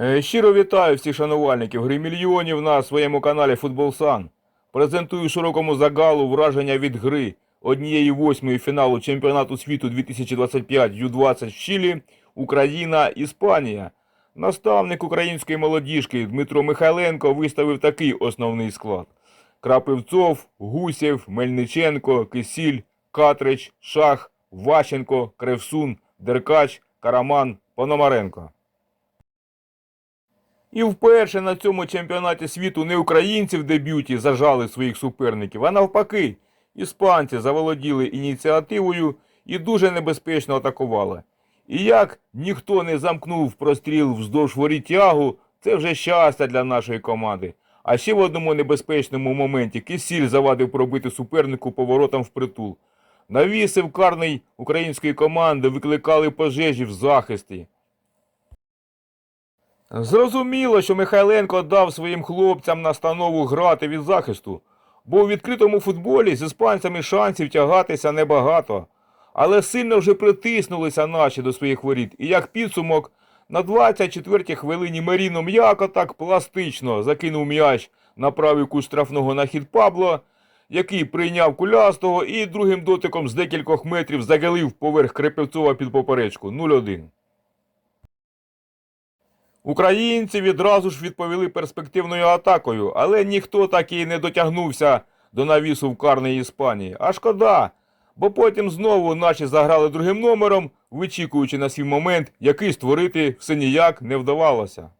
Е, Щиро вітаю всіх шанувальників гри мільйонів на своєму каналі Футбол Сан. Презентую широкому загалу враження від гри однієї восьмої фіналу чемпіонату світу 2025 Ю-20 в Чилі, Україна, Іспанія. Наставник української молодіжки Дмитро Михайленко виставив такий основний склад: Крапивцов, Гусєв, Мельниченко, Кисіль, Катрич, Шах, Ващенко, Кревсун, Деркач, Караман, Пономаренко. І вперше на цьому чемпіонаті світу не українці в дебюті зажали своїх суперників, а навпаки, іспанці заволоділи ініціативою і дуже небезпечно атакували. І як ніхто не замкнув простріл вздовж воріт тягу, це вже щастя для нашої команди. А ще в одному небезпечному моменті Кисіль завадив пробити супернику поворотом впритул. Навіси в карний української команди викликали пожежі в захисті. Зрозуміло, що Михайленко дав своїм хлопцям настанову грати від захисту, бо у відкритому футболі з іспанцями шансів тягатися небагато. Але сильно вже притиснулися наші до своїх воріт, і як підсумок, на 24-й хвилині Маріно м'яко так пластично закинув м'яч на правий кут штрафного на хід Пабло, який прийняв кулястого і другим дотиком з декількох метрів загалив поверх Крепівцова під поперечку 0-1. Українці відразу ж відповіли перспективною атакою, але ніхто так і не дотягнувся до навісу в карної Іспанії. А шкода, бо потім знову наші заграли другим номером, вичікуючи на свій момент, який створити все ніяк не вдавалося.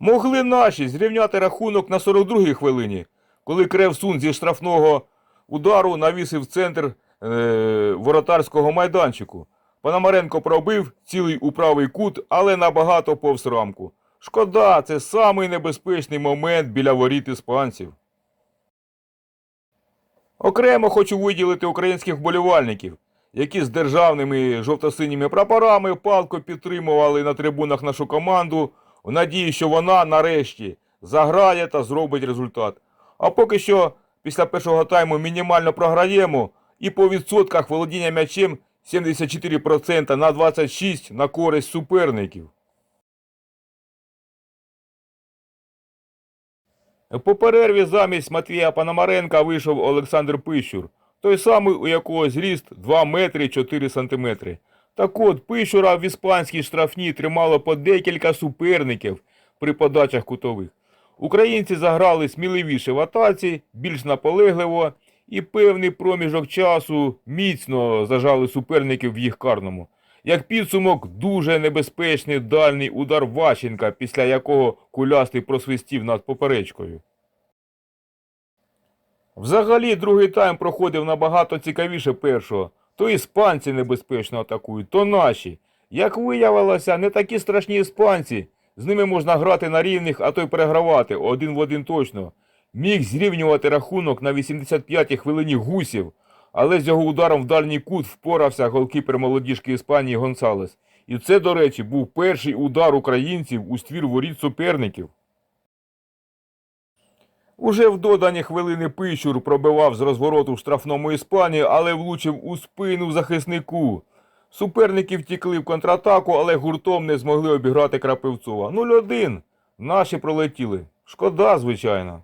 Могли наші зрівняти рахунок на 42-й хвилині, коли Кревсун зі штрафного удару навісив центр е, воротарського майданчику. Пономаренко пробив цілий у правий кут, але набагато повз рамку. Шкода, це самий небезпечний момент біля воріт іспанців. Окремо хочу виділити українських вболівальників, які з державними жовто-синіми прапорами палко підтримували на трибунах нашу команду в надії, що вона нарешті заграє та зробить результат. А поки що, після першого тайму мінімально програємо і по відсотках володіння м'ячем 74% на 26% на користь суперників. По перерві замість Матвія Пономаренка вийшов Олександр Пищур, той самий, у якого зріст 2 метри 4 сантиметри. Так от, Пищура в іспанській штрафній тримало по декілька суперників при подачах кутових. Українці заграли сміливіше в атаці, більш наполегливо і певний проміжок часу міцно зажали суперників в їх карному. Як підсумок, дуже небезпечний дальній удар Ващенка, після якого кулястий просвистів над поперечкою. Взагалі, другий тайм проходив набагато цікавіше першого. То іспанці небезпечно атакують, то наші. Як виявилося, не такі страшні іспанці. З ними можна грати на рівних, а то й перегравати один в один точно. Міг зрівнювати рахунок на 85-й хвилині гусів, але з його ударом в дальній кут впорався голкіпер молодіжки Іспанії Гонсалес. І це, до речі, був перший удар українців у ствір воріт суперників. Уже в додані хвилини Пищур пробивав з розвороту в штрафному Іспанії, але влучив у спину захиснику. Суперники втікли в контратаку, але гуртом не змогли обіграти Крапивцова. 0-1. Наші пролетіли. Шкода, звичайно.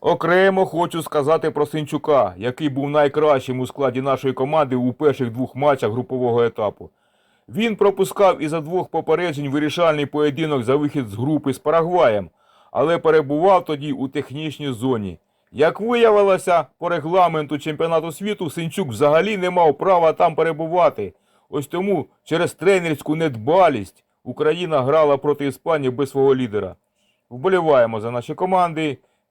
Окремо хочу сказати про Синчука, який був найкращим у складі нашої команди у перших двох матчах групового етапу. Він пропускав із-за двох попереджень вирішальний поєдинок за вихід з групи з Парагваєм, але перебував тоді у технічній зоні. Як виявилося, по регламенту чемпіонату світу Синчук взагалі не мав права там перебувати. Ось тому через тренерську недбалість Україна грала проти Іспанії без свого лідера. Вболіваємо за наші команди.